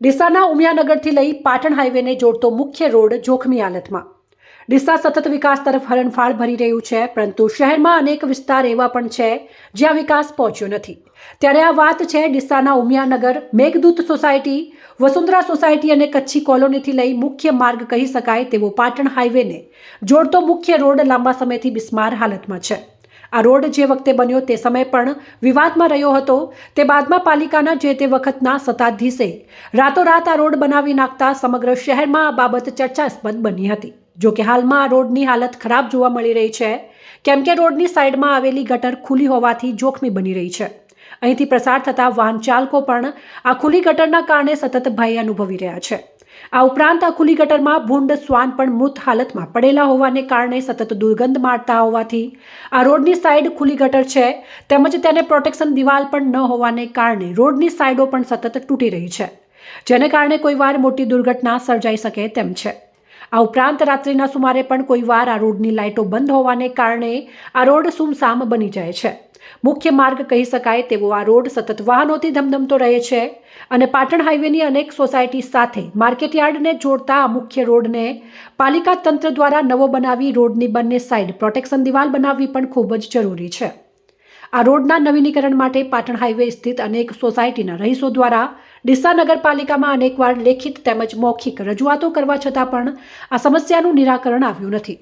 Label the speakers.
Speaker 1: ડીસાના ઉમિયાનગરથી લઈ પાટણ હાઈવેને જોડતો મુખ્ય રોડ જોખમી હાલતમાં. ડીસા સતત વિકાસ તરફ હરણફાળ ભરી રહ્યું છે, પરંતુ શહેરમાં અનેક વિસ્તાર એવા પણ છે જ્યાં વિકાસ પહોંચ્યો નથી. ત્યારે આ વાત છે ડીસાના ઉમિયાનગર મેઘદૂત સોસાયટી, વસુંધરા સોસાયટી અને કચ્છી કોલોનીથી લઈ મુખ્ય માર્ગ કહી શકાય તેવો પાટણ હાઈવેને જોડતો મુખ્ય રોડ લાંબા સમયથી બિસ્માર હાલતમાં છે. આ રોડ જે વખતે બન્યો તે સમયે પણ વિવાદમાં રહ્યો હતો. તે બાદમાં પાલિકાના જે તે વખતના સત્તાધીશે રાતોરાત આ રોડ બનાવી નાખતા સમગ્ર શહેરમાં આ બાબત ચર્ચાસ્પદ બની હતી. જો કે હાલમાં આ રોડની હાલત ખરાબ જોવા મળી રહી છે. કેમ કે રોડની સાઈડમાં આવેલી ગટર ખુલ્લી હોવાથી જોખમી બની રહી છે. અહીંથી પ્રસાર થતા વાહન ચાલકો પણ આ ખુલ્લી ગટરના કારણે સતત ભય અનુભવી રહ્યા છે. આ ઉપરાંત આ ખુલ્લી ગટરમાં ભૂંડ, શ્વાન પણ મૃત હાલતમાં પડેલા હોવાને કારણે સતત દુર્ગંધ મારતા હોવાથી આ રોડની સાઈડ ખુલ્લી ગટર છે, તેમજ તેને પ્રોટેક્શન દિવાલ પણ ન હોવાને કારણે રોડની સાઈડો પણ સતત તૂટી રહી છે. જેને કારણે કોઈવાર મોટી દુર્ઘટના સર્જાઈ શકે તેમ છે. આ ઉપરાંત રાત્રિના સુમારે પણ કોઈવાર આ રોડની લાઇટો બંધ હોવાને કારણે આ રોડ સુમસામ બની જાય છે. મુખ્ય માર્ગ કહી શકાય તેવો આ રોડ સતત વાહનોથી ધમધમતો રહે છે અને પાટણ હાઈવેની અનેક સોસાયટી સાથે માર્કેટયાર્ડને જોડતા આ મુખ્ય રોડને પાલિકા તંત્ર દ્વારા નવો બનાવી રોડની બંને સાઇડ પ્રોટેક્શન દિવાલ બનાવવી પણ ખૂબ જ જરૂરી છે. આ રોડના નવીનીકરણ માટે પાટણ હાઈવે સ્થિત અનેક સોસાયટીના રહીશો દ્વારા ડીસા નગરપાલિકામાં અનેકવાર લેખિત તેમજ મૌખિક રજૂઆતો કરવા છતાં પણ આ સમસ્યાનું નિરાકરણ આવ્યું નથી.